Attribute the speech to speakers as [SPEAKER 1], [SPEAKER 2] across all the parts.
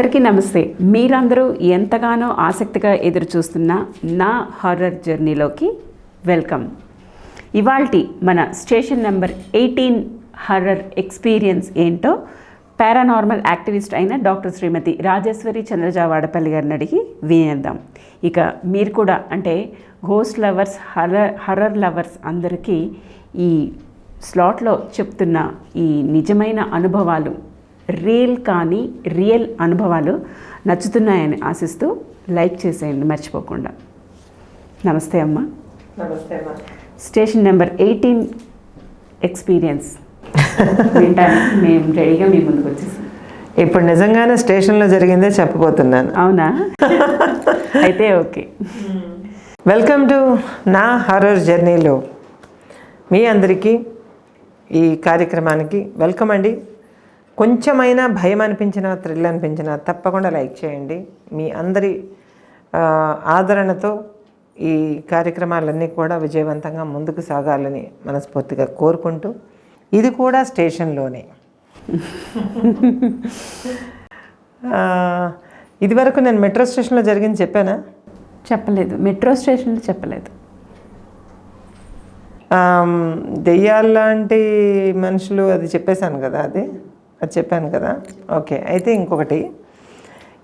[SPEAKER 1] అందరికీ నమస్తే. మీరందరూ ఎంతగానో ఆసక్తిగా ఎదురు చూస్తున్న నా హారర్ జర్నీలోకి వెల్కమ్. ఇవాల్టి మన station number eighteen horror experience ఏంటో పారానార్మల్ యాక్టివిస్ట్ అయిన డాక్టర్ శ్రీమతి రాజేశ్వరి చంద్రజా వాడపల్లి గారిని అడిగి వినేద్దాం. ఇక మీరు కూడా అంటే ghost lovers horror horror lovers అందరికీ ఈ స్లాట్లో చెప్తున్న ఈ నిజమైన అనుభవాలు రియల్ కానీ రియల్ అనుభవాలు నచ్చుతున్నాయని ఆశిస్తూ లైక్ చేసేయండి మర్చిపోకుండా. నమస్తే అమ్మ.
[SPEAKER 2] నమస్తే అమ్మా.
[SPEAKER 1] Station number eighteen experience. మేము రెడీగా మీ ముందుకు వచ్చేసాం.
[SPEAKER 2] ఇప్పుడు నిజంగానే స్టేషన్లో జరిగిందే చెప్పబోతున్నాను.
[SPEAKER 1] అవునా? అయితే ఓకే.
[SPEAKER 2] వెల్కమ్ టు నా హర్రర్ జర్నీలో మీ అందరికీ ఈ కార్యక్రమానికి వెల్కమ్ అండి. కొంచెమైనా భయం అనిపించినా థ్రిల్ అనిపించినా తప్పకుండా లైక్ చేయండి. మీ అందరి ఆదరణతో ఈ కార్యక్రమాలన్నీ కూడా విజయవంతంగా ముందుకు సాగాలని మనస్ఫూర్తిగా కోరుకుంటూ ఇది కూడా స్టేషన్లోనే. ఇదివరకు నేను మెట్రో స్టేషన్లో జరిగింది చెప్పానా?
[SPEAKER 1] చెప్పలేదు. మెట్రో స్టేషన్లో చెప్పలేదు.
[SPEAKER 2] ఆమ్, దెయ్యాల్లాంటి మనుషులు అది చెప్పేశాను కదా అది? అది చెప్పాను కదా? ఓకే అయితే ఇంకొకటి.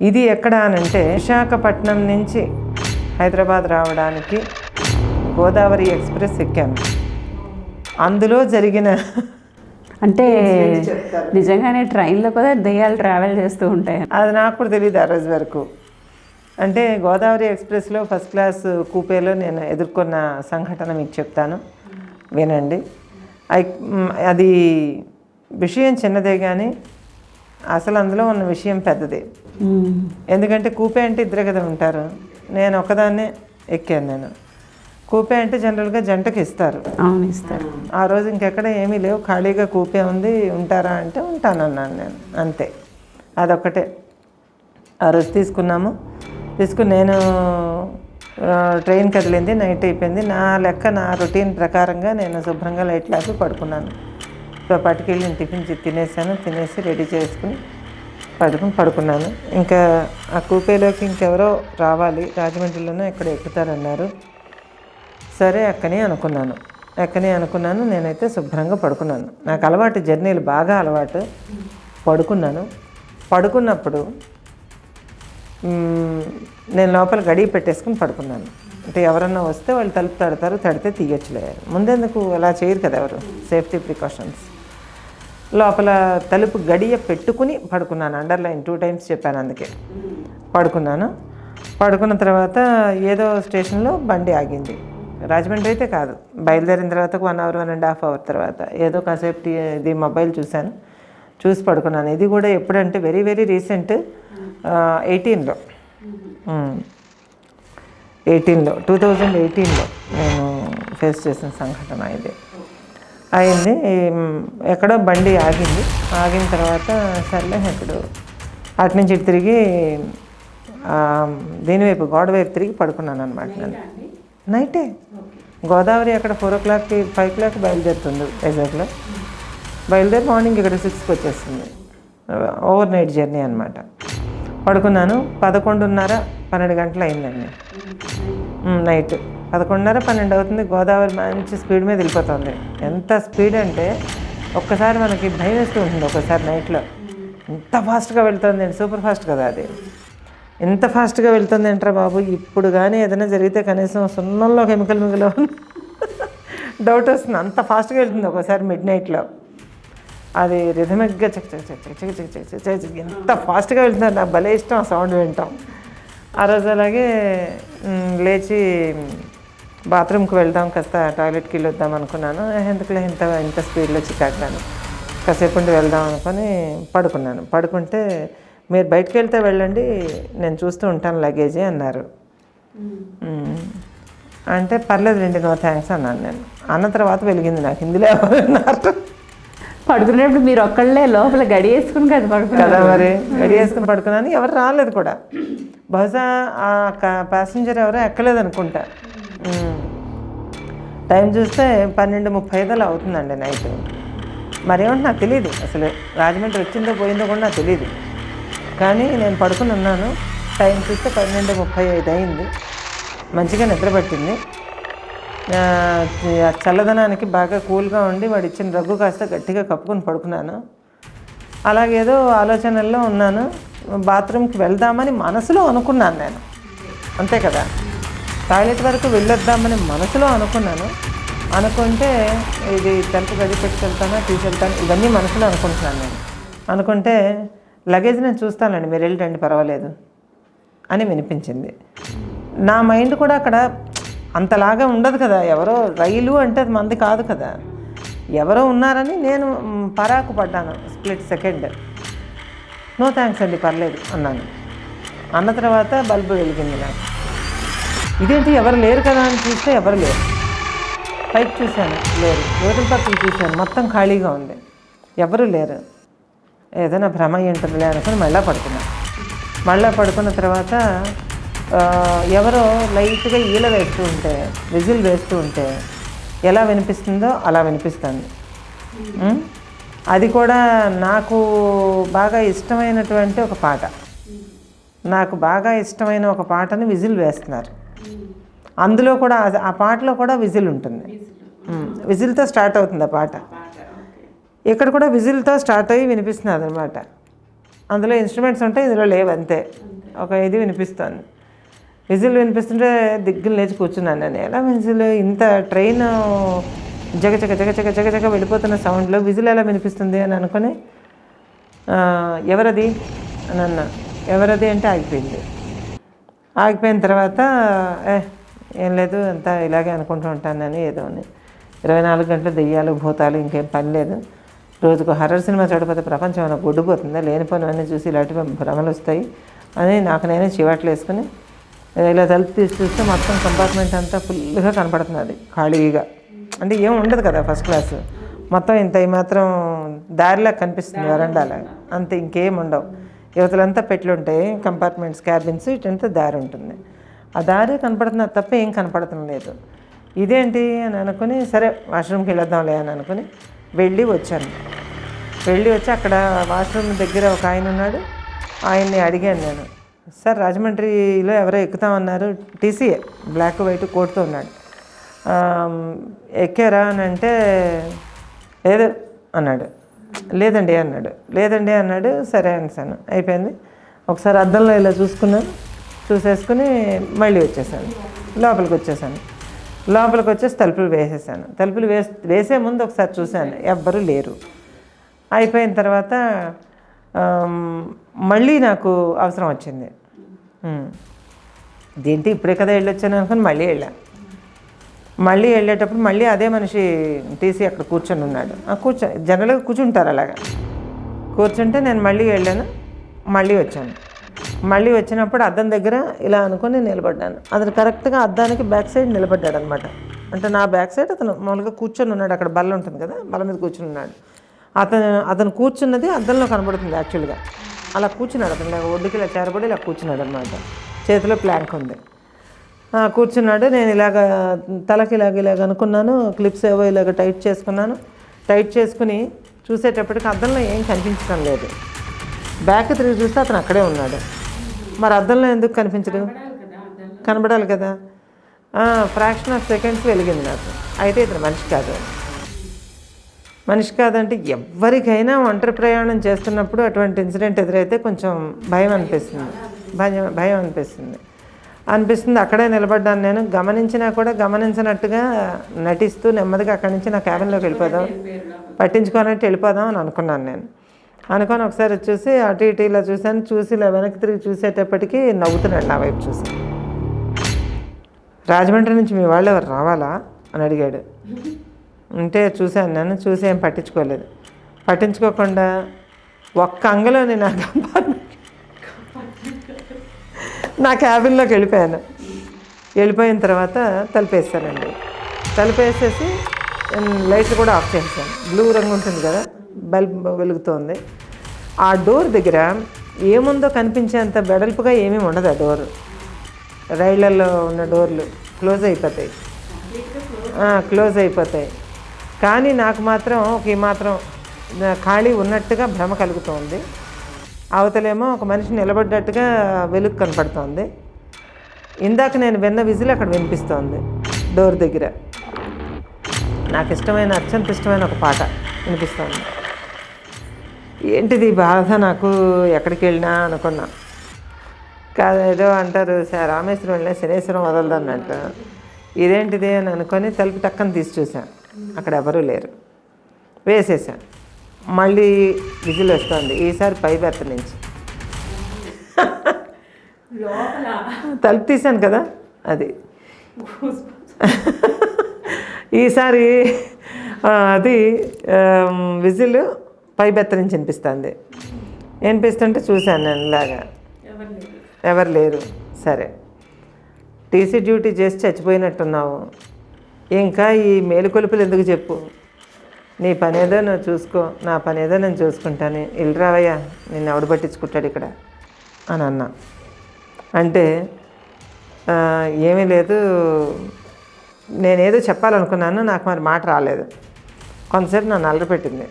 [SPEAKER 2] ఇది ఎక్కడ అనంటే విశాఖపట్నం నుంచి హైదరాబాద్ రావడానికి గోదావరి ఎక్స్ప్రెస్ ఎక్కాను. అందులో జరిగిన
[SPEAKER 1] అంటే నిజంగానే ట్రైన్లో కూడా దెయ్యాలు ట్రావెల్ చేస్తూ ఉంటాయి.
[SPEAKER 2] అది నాకు కూడా తెలియదు ఆ రోజు వరకు. అంటే గోదావరి ఎక్స్ప్రెస్లో ఫస్ట్ క్లాస్ కూపేలో నేను ఎదుర్కొన్న సంఘటన మీకు చెప్తాను. వినండి. అది విషయం చిన్నదే కానీ అసలు అందులో ఉన్న విషయం పెద్దదే. ఎందుకంటే కూపే అంటే ఇద్దరే కదా ఉంటారు. నేను ఒకదాన్నే ఎక్కాను నేను. కూపే అంటే జనరల్గా జంటకి ఇస్తారు.
[SPEAKER 1] అవును ఇస్తారు.
[SPEAKER 2] ఆ రోజు ఇంకెక్కడ ఏమీ లేవు. ఖాళీగా కూపే ఉంది ఉంటారా అంటే ఉంటానన్నాను నేను. అంతే. అదొక్కటే. ఆ రోజు తీసుకున్నాము. తీసుకుని నేను ట్రైన్ కదిలింది నైట్ అయిపోయింది. నా లెక్క నా రొటీన్ ప్రకారంగా నేను శుభ్రంగా లైట్ లాపి పడుకున్నాను. సో పట్టుకెళ్ళి నేను టిఫిన్ తినేసాను. తినేసి రెడీ చేసుకుని పడుకుని పడుకున్నాను. ఇంకా ఆ కూపేలోకి ఇంకెవరో రావాలి. రాజమండ్రిలోనే ఇక్కడ ఎక్కుతారన్నారు. సరే అక్కనే అనుకున్నాను. అక్కనే అనుకున్నాను. నేనైతే శుభ్రంగా పడుకున్నాను. నాకు అలవాటు జర్నీలు బాగా అలవాటు. పడుకున్నాను. పడుకున్నప్పుడు నేను లోపల గడియ పెట్టేసుకుని పడుకున్నాను. అంటే ఎవరన్నా వస్తే వాళ్ళు తలుపు తడతారు తడితే తీయచ్చులే. ముందెందుకు? అలా చేయరు కదా ఎవరు? సేఫ్టీ ప్రికాషన్స్ లోపల తలుపు గడియ పెట్టుకుని పడుకున్నాను. అండర్లైన్ టూ టైమ్స్ చెప్పాను అందుకే. పడుకున్నాను. పడుకున్న తర్వాత ఏదో స్టేషన్లో బండి ఆగింది. రాజమండ్రి అయితే కాదు. బయలుదేరిన తర్వాత one hour one and half hour తర్వాత ఏదో కాసేపు ఇది మొబైల్ చూశాను. చూసి పడుకున్నాను. ఇది కూడా ఎప్పుడంటే వెరీ వెరీ రీసెంట్ ఎయిటీన్లో ఎయిటీన్లో టూ థౌజండ్ ఎయిటీన్లో నేను ఫేస్ చేసిన సంఘటన ఇది. అయింది. ఎక్కడో బండి ఆగింది. ఆగిన తర్వాత సర్లే ఇప్పుడు అటు నుంచి ఇటు తిరిగి ఆ, దీని వైపు గోడ వైపు తిరిగి పడుకున్నాను అనమాట నేను. నైటే గోదావరి అక్కడ ఫోర్ ఓ క్లాక్కి ఫైవ్ క్లాక్ బయలుదేరుతుంది వైజాగ్లో బయలుదేరి మార్నింగ్ ఇక్కడ సిక్స్కి వచ్చేస్తుంది. ఓవర్ నైట్ జర్నీ అనమాట పడుకున్నాను. పదకొండున్నర పన్నెండు గంటలు అయిందండి. నైట్ పదకొండున్నర పన్నెండు అవుతుంది. గోదావరి మంచి స్పీడ్ మీద వెళ్ళిపోతుంది. ఎంత స్పీడ్ అంటే ఒక్కసారి మనకి భయం వేస్తూ ఉంటుంది ఒకసారి నైట్లో ఎంత ఫాస్ట్గా వెళ్తుంది సూపర్ ఫాస్ట్ కదా అది. ఎంత ఫాస్ట్గా వెళ్తుంది అంటారా బాబు? ఇప్పుడు కానీ ఏదైనా జరిగితే కనీసం సున్నంలో కెమికల్ మిగిలో డౌట్ వస్తుంది. అంత ఫాస్ట్గా వెళ్తుంది ఒకసారి మిడ్ నైట్లో అది రిథమిక్గా చక్ చక్ చక్ చక్ చక్ చక్ చక్ చక్ ఎంత ఫాస్ట్గా వెళ్తుంది నాకు భలే ఇష్టం ఆ సౌండ్ వింటాం. ఆ రోజు అలాగే లేచి బాత్రూమ్కి వెళ్దాం కాస్త టాయిలెట్కి వెళ్ళి వద్దాం అనుకున్నాను ఎందుకులే ఇంత ఇంత స్పీడ్లో చికాకుగాను కాసేపు ఉండి వెళ్దాం అనుకొని పడుకున్నాను. పడుకుంటే మీరు బయటకు వెళ్తే వెళ్ళండి నేను చూస్తూ ఉంటాను లగేజీ అన్నారు. అంటే పర్లేదు రండి నో థ్యాంక్స్ అన్నాను నేను. అన్న తర్వాత వెలిగింది నాకు. హిందీలో ఎవరు ఉన్నారు?
[SPEAKER 1] పడుకునేప్పుడు మీరు ఒక్కళ్ళే లోపల గడి వేసుకుని కదా పడుకున్నారు.
[SPEAKER 2] కదా మరి. రెడీ చేసుకుని పడుకున్నాను. ఎవరు రాలేదు కూడా. బహుశా ఆ ప్యాసింజర్ ఎవరో ఎక్కలేదు అనుకుంటా. టైం చూస్తే పన్నెండు ముప్పై ఐదు అవుతుందండి నైట్. మరేమంటే నాకు తెలియదు అసలు రాజమండ్రి వచ్చిందో పోయిందో కూడా నాకు తెలియదు కానీ నేను పడుకుని ఉన్నాను. టైం చూస్తే పన్నెండు ముప్పై ఐదు అయింది. మంచిగా నిద్రపట్టింది ఆ చల్లదనానికి బాగా కూల్గా ఉండి వాడు ఇచ్చిన రగ్గు కాస్త గట్టిగా కప్పుకొని పడుకున్నాను. అలాగేదో ఆలోచనల్లో ఉన్నాను. బాత్రూమ్కి వెళ్దామని మనసులో అనుకున్నాను నేను. అంతే కదా? టాయిలెట్ వరకు వెళ్ళొద్దామని మనసులో అనుకున్నాను. అనుకుంటే ఇది తలుపు గది పెట్టుకెళ్తానా తీసుకెళ్తాను ఇవన్నీ మనసులో అనుకుంటున్నాను నేను. అనుకుంటే లగేజ్ నేను చూస్తానండి మీరు వెళ్ళండి పర్వాలేదు అని వినిపించింది. నా మైండ్ కూడా అక్కడ అంతలాగా ఉండదు కదా ఎవరో రైలు అంటే అది మంది కాదు కదా. ఎవరో ఉన్నారని నేను పరాకు పడ్డాను స్ప్లిట్ సెకండ్. నో థ్యాంక్స్ అండి పర్లేదు అన్నాను. అన్న తర్వాత బల్బు వెలిగింది నాకు. ఇదేంటి ఎవరు లేరు కదా అని చూస్తే ఎవరు లేరు. పైకి చూశాను లేరు. యువతల పక్కన చూశాను. మొత్తం ఖాళీగా ఉంది. ఎవరు లేరు. ఏదైనా భ్రమ అయి అనుకుని మళ్ళీ పడుకున్నాను మళ్ళీ పడుకున్న తర్వాత ఎవరో లైట్గా ఈల వేస్తూ ఉంటే విజిల్ వేస్తూ ఉంటే ఎలా వినిపిస్తుందో అలా వినిపిస్తుంది. అది కూడా నాకు బాగా ఇష్టమైనటువంటి ఒక పాట. నాకు బాగా ఇష్టమైన ఒక పాటని విజిల్ వేస్తున్నారు. అందులో కూడా ఆ పాటలో కూడా విజిల్ ఉంటుంది. విజిల్తో స్టార్ట్ అవుతుంది ఆ పాట. ఇక్కడ కూడా విజిల్తో స్టార్ట్ అయ్యి వినిపిస్తున్నది అనమాట అందులో ఇన్స్ట్రుమెంట్స్ ఉంటాయి ఇందులో లేవు అంతే. ఒక ఇది వినిపిస్తుంది. విజిల్ వినిపిస్తుంటే దిగ్గులు లేచి కూర్చున్నాను నేను. ఎలా విజిల్? ఇంత ట్రైన్ జగ జగ జగ జగ జగ జగ వెళ్ళిపోతున్న సౌండ్లో విజిల్ ఎలా వినిపిస్తుంది అని అనుకొని ఎవరది? అని అన్నా. ఎవరది అంటే ఆగిపోయింది. ఆగిపోయిన తర్వాత ఏ ఏం లేదు అంతా ఇలాగే అనుకుంటూ ఉంటానని ఏదో అని. ఇరవై నాలుగు గంటలు దెయ్యాలు భూతాలు ఇంకేం పని లేదు. రోజుకు హర్రర్ సినిమా చూడకపోతే ప్రపంచం ఏమైనా గుడ్డుపోతుందా? లేనిపోయినవన్నీ చూసి ఇలాంటివి భ్రమలు వస్తాయి అని నాకు నేనే చివాట్లు వేసుకుని ఇలా తలుపు తీసి చూస్తే మొత్తం కంపార్ట్మెంట్ అంతా ఫుల్గా కనపడుతుంది ఖాళీగా. అంటే ఏం ఉండదు కదా ఫస్ట్ క్లాస్ మొత్తం ఇంత ఈ మాత్రం దారిలా కనిపిస్తుంది వరండాలా. అంతే ఇంకేం ఉండవు. యువతలంతా పెట్లు ఉంటాయి కంపార్ట్మెంట్స్ క్యాబిన్స్ ఇటంతా దారి ఉంటుంది. ఆ దారి కనపడుతున్నది తప్ప ఏం కనపడటం లేదు. ఇదేంటి అని అనుకుని సరే వాష్రూమ్కి వెళ్ళొద్దాంలే అని అనుకుని వెళ్ళి వచ్చాను. వెళ్ళి వచ్చి అక్కడ వాష్రూమ్ దగ్గర ఒక ఆయన ఉన్నాడు. ఆయన్ని అడిగాను నేను. సార్ రాజమండ్రిలో ఎవరో ఎక్కుతామన్నారు. టీసీఏ బ్లాక్ వైట్ కోట్తో ఉన్నాడు. ఎక్కారా అని అంటే లేదు అన్నాడు. లేదండి అన్నాడు. లేదండి అన్నాడు. సరే అనిసాను. అయిపోయింది. ఒకసారి అద్దంలో ఇలా చూసుకున్నాను. చూసేసుకుని మళ్ళీ వచ్చేసాను. లోపలికి వచ్చేసాను. లోపలికి వచ్చేసి తలుపులు వేసేసాను. తలుపులు వేస్ వేసే ముందు ఒకసారి చూశాను. ఎవ్వరూ లేరు. అయిపోయిన తర్వాత మళ్ళీ నాకు అవసరం వచ్చింది. దేంటి ఇప్పుడే కదా వెళ్ళొచ్చాను అనుకుని మళ్ళీ వెళ్ళాను మళ్ళీ వెళ్ళేటప్పుడు మళ్ళీ అదే మనిషి తీసి అక్కడ కూర్చొని ఉన్నాడు. కూర్చో జనరల్గా కూర్చుంటారు అలాగా. కూర్చుంటే నేను మళ్ళీ వెళ్ళాను. మళ్ళీ వచ్చాను. మళ్ళీ వచ్చినప్పుడు అద్దం దగ్గర ఇలా అనుకుని నిలబడ్డాను. అతను కరెక్ట్గా అద్దానికి బ్యాక్ సైడ్ నిలబడ్డాడు అనమాట అంటే నా బ్యాక్ సైడ్ అతను మామూలుగా కూర్చొని ఉన్నాడు. అక్కడ బల్ల ఉంటుంది కదా బల్ల మీద కూర్చుని ఉన్నాడు. అతను అతను కూర్చున్నది అద్దంలో కనబడుతుంది యాక్చువల్గా. అలా కూర్చున్నాడు అతను. ఒడ్డుకి ఇలా చేరబడి ఇలా కూర్చున్నాడు అనమాట చేతిలో ప్లాంక్ ఉంది. ఆ, కూర్చున్నాడు. నేను ఇలాగ తలకి ఇలాగ ఇలాగ అనుకున్నాను. క్లిప్స్ ఏవో ఇలాగ టైట్ చేసుకున్నాను. టైట్ చేసుకుని చూసేటప్పటికి అద్దంలో ఏం కనిపించడం లేదు. బ్యాక్ తిరిగి చూస్తే అతను అక్కడే ఉన్నాడు. మరి అద్దంలో ఎందుకు కనిపించడు? కనబడాలి కదా. ఫ్రాక్షన్ ఆఫ్ సెకండ్స్ వెలిగింది నాకు. అయితే ఇతను మనిషి కాదు. మనిషి కాదంటే ఎవరికైనా ఒంటరి ప్రయాణం చేస్తున్నప్పుడు అటువంటి ఇన్సిడెంట్ ఎదురైతే కొంచెం భయం అనిపిస్తుంది. భయం భయం అనిపిస్తుంది. అనిపిస్తుంది అక్కడే నిలబడ్డాను నేను. గమనించినా కూడా గమనించినట్టుగా నటిస్తూ నెమ్మదిగా అక్కడి నుంచి నా క్యాబిన్లోకి వెళ్ళిపోదాం. పట్టించుకోనట్టు వెళ్ళిపోదాం అని అనుకున్నాను నేను. అనుకొని ఒకసారి చూసి అటు ఇటు ఇలా చూశాను. చూసి ఇలా వెనక్కి తిరిగి చూసేటప్పటికి నవ్వుతున్నాడు నా వైపు చూసి. రాజమండ్రి నుంచి మీ వాళ్ళు ఎవరు రావాలా అని అడిగాడు. ఉంటే చూశాను నన్ను చూసి ఏం పట్టించుకోలేదు. పట్టించుకోకుండా ఒక్క అంగలోని నా కంపార్ట్మెంట్ నా క్యాబిన్లోకి వెళ్ళిపోయాను. వెళ్ళిపోయిన తర్వాత తలుపేస్తానండి తలుపేసేసి లైట్లు కూడా ఆఫ్ చేస్తాను బ్లూ రంగు ఉంటుంది కదా? బల్బ్ వెలుగుతోంది. ఆ డోర్ దగ్గర ఏముందో కనిపించేంత వెడల్పుగా ఏమీ ఉండదు ఆ డోర్. రైళ్ళలో ఉన్న డోర్లు క్లోజ్ అయిపోతాయి. క్లోజ్ అయిపోతాయి. కానీ నాకు మాత్రం ఒక మాత్రం ఖాళీ ఉన్నట్టుగా భ్రమ కలుగుతోంది. అవతలేమో ఒక మనిషి నిలబడ్డట్టుగా వెలుగు కనపడుతోంది. ఇందాక నేను విన్న విజిల్ అక్కడ వినిపిస్తోంది డోర్ దగ్గర. నాకు ఇష్టమైన అత్యంత ఇష్టమైన ఒక పాట వినిపిస్తోంది. ఏంటిది బాధ? నాకు ఎక్కడికి వెళ్ళినా అనుకున్నా. కాదు ఏదో అంటారు "సా- రామేశ్వరం వెళ్ళినా శనేశ్వరం వదలదు అన్నట్టు ఇదేంటిది అని అనుకొని తలుపు టక్కన తీసి చూశాను. అక్కడ ఎవరూ లేరు. వేసేసాను మళ్ళీ విజిల్ వస్తుంది. ఈసారి పై బెర్త్ నుంచి. తలుపు తీశాను కదా అది. ఈసారి అది విజిల్ పై బెత్త నుంచి వినిపిస్తుంది. వినిపిస్తుంటే చూశాను నేను ఇలాగా.
[SPEAKER 1] ఎవరు లేరు.
[SPEAKER 2] సరే. టీసీ డ్యూటీ చేసి చచ్చిపోయినట్టున్నావు. ఇంకా ఈ మేలుకొలుపులు ఎందుకు చెప్పు? నీ పని ఏదో నువ్వు చూసుకో. నా పని ఏదో నేను చూసుకుంటాను. ఇల్లు రావయ్యా. నిన్ను ఎవడు పట్టించుకుంటాడు ఇక్కడ? అని అన్నా. అంటే "ఆ, ఏమీ లేదు. నేనేదో చెప్పాలనుకున్నాను. నాకు మరి మాట రాలేదు. కొంతసేపు నన్ను అల్లరిపెట్టింది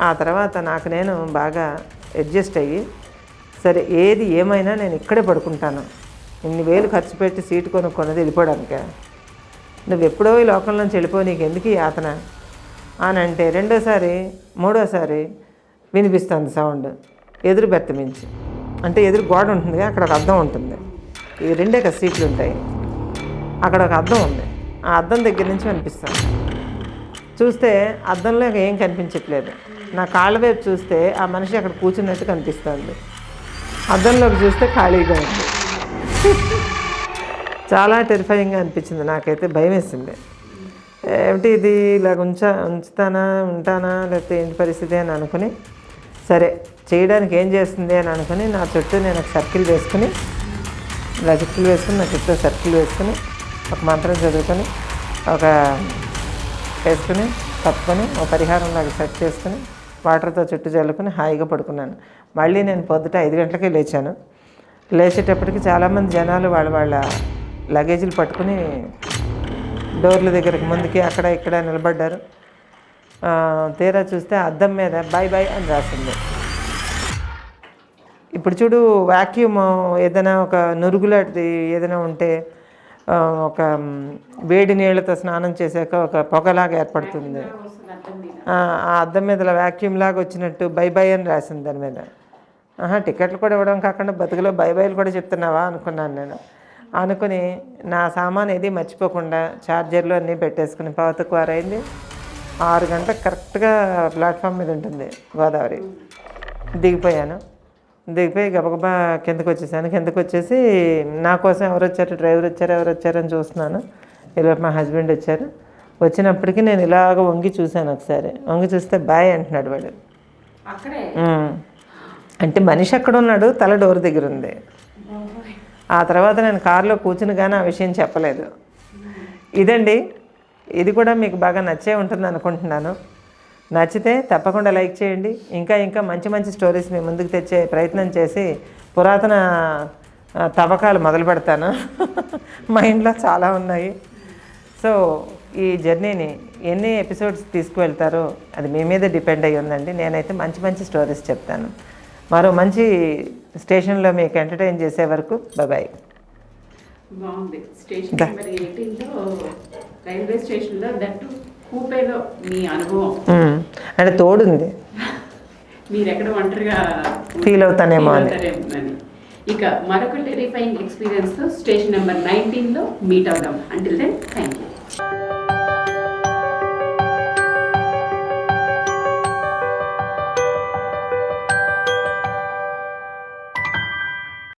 [SPEAKER 2] ఆ తర్వాత నాకు నేను బాగా అడ్జస్ట్ అయ్యి సరే ఏది ఏమైనా నేను ఇక్కడే పడుకుంటాను. ఇన్ని వేలు ఖర్చు పెట్టి సీటు కొనుక్కొన్నది వెళ్ళిపోవడానికే. నువ్వు ఎప్పుడో ఈ లోకంలోంచి నుంచి వెళ్ళిపో నీకు ఎందుకు ఈ యాతన? అని అంటే రెండోసారి మూడోసారి వినిపిస్తుంది సౌండ్. ఎదురు బెత్త మించి. అంటే ఎదురు గోడ ఉంటుంది అక్కడ ఒక అద్దం ఉంటుంది. ఈ రెండే కదా సీట్లు ఉంటాయి. అక్కడ ఒక అద్దం ఉంది. ఆ అద్దం దగ్గర నుంచి కనిపిస్తుంది చూస్తే అద్దంలో ఏం కనిపించట్లేదు. నా కాళ్ళ వైపు చూస్తే ఆ మనిషి అక్కడ కూర్చున్నట్టు కనిపిస్తుంది. అద్దంలోకి చూస్తే ఖాళీగా ఉంది. చాలా టెరిఫైయింగ్గా అనిపించింది. నాకైతే భయం వేసింది. ఏమిటి ఇది? ఇలాగ ఉంచా ఉంచుతానా ఉంటానా లేకపోతే ఏంటి పరిస్థితి అని అనుకుని సరే చేయడానికి ఏం చేస్తుంది అని అనుకుని నా చుట్టూ నేను ఒక సర్కిల్ వేసుకుని ఇలా చుట్టూ వేసుకుని నా చుట్టూ సర్కిల్ వేసుకుని ఒక మంత్రం చదువుకొని ఒక వేసుకుని తప్పుకొని ఒక పరిహారం లాగా సెట్ చేసుకుని వాటర్తో చుట్టూ చల్లుకొని హాయిగా పడుకున్నాను. మళ్ళీ నేను పొద్దుట ఐదు గంటలకే లేచాను. లేచేటప్పటికి చాలామంది జనాలు వాళ్ళ వాళ్ళ లగేజీలు పట్టుకుని డోర్ల దగ్గరికి ముందుకి అక్కడ ఇక్కడ నిలబడ్డారు. తీరా చూస్తే అద్దం మీద బాయ్ బాయ్ అని రాసింది. ఇప్పుడు చూడు వాక్యూమ్ ఏదైనా ఒక నురుగులాంటిది ఏదైనా ఉంటే ఒక వేడి నీళ్ళతో స్నానం చేశాక ఒక పొగలాగా ఏర్పడుతుంది. ఆ అద్దం మీద వ్యాక్యూమ్ లాగా వచ్చినట్టు బై బై అని రాసింది దాని మీద. ఆహా టికెట్లు కూడా ఇవ్వడం కాకుండా బతుకులో బై బైలు కూడా చెప్తున్నావా అనుకున్నాను నేను. అనుకుని నా సామాన్ ఏది మర్చిపోకుండా ఛార్జర్లు అన్నీ పెట్టేసుకుని పావతకు వారైంది. ఆరు గంటలకు కరెక్ట్గా ప్లాట్ఫామ్ మీద ఉంటుంది గోదావరి. దిగిపోయాను. దిగిపోయి గబగబా కిందకు వచ్చేసాను. కిందకు వచ్చేసి నా కోసం ఎవరు వచ్చారు డ్రైవర్ వచ్చారు ఎవరు వచ్చారని చూస్తున్నాను ఇలా మా హస్బెండ్ వచ్చారు. వచ్చినప్పటికీ నేను ఇలాగ వంగి చూశాను ఒకసారి. వంగి చూస్తే బాయ్ అంటున్నాడు వాడు. అంటే మనిషి అక్కడ ఉన్నాడు తల డోర్ దగ్గర ఉంది ఆ తర్వాత నేను కారులో కూర్చుని కానీ ఆ విషయం చెప్పలేదు. ఇదండి. ఇది కూడా మీకు బాగా నచ్చే ఉంటుంది అనుకుంటున్నాను. నచ్చితే తప్పకుండా లైక్ చేయండి. ఇంకా ఇంకా మంచి మంచి స్టోరీస్ మీ ముందుకు తెచ్చే ప్రయత్నం చేసి పురాతన తవ్వకాలు మొదలు పెడతాను మైండ్లో చాలా ఉన్నాయి. సో ఈ జర్నీని ఎన్ని ఎపిసోడ్స్ తీసుకువెళ్తారో అది మీ మీద డిపెండ్ అయ్యి ఉందండి. నేనైతే మంచి మంచి స్టోరీస్ చెప్తాను. మరో మంచి స్టేషన్లో మీకు ఎంటర్టైన్ చేసే వరకు బాయ్
[SPEAKER 1] బాగుంది. స్టేషన్ నెంబర్ ఎయిటీన్లో రైల్వే స్టేషన్లో దట్టు కూపేలో మీ అనుభవం.
[SPEAKER 2] అంటే తోడుంది.
[SPEAKER 1] మీరు ఎక్కడ ఒంటరిగా
[SPEAKER 2] Feel అవుతానేమో అని.
[SPEAKER 1] ఇక మరొక టెరిఫైయింగ్ ఎక్స్పీరియన్స్తో స్టేషన్ నెంబర్ నైన్టీన్లో మీట్ అవుదాం. Until then thank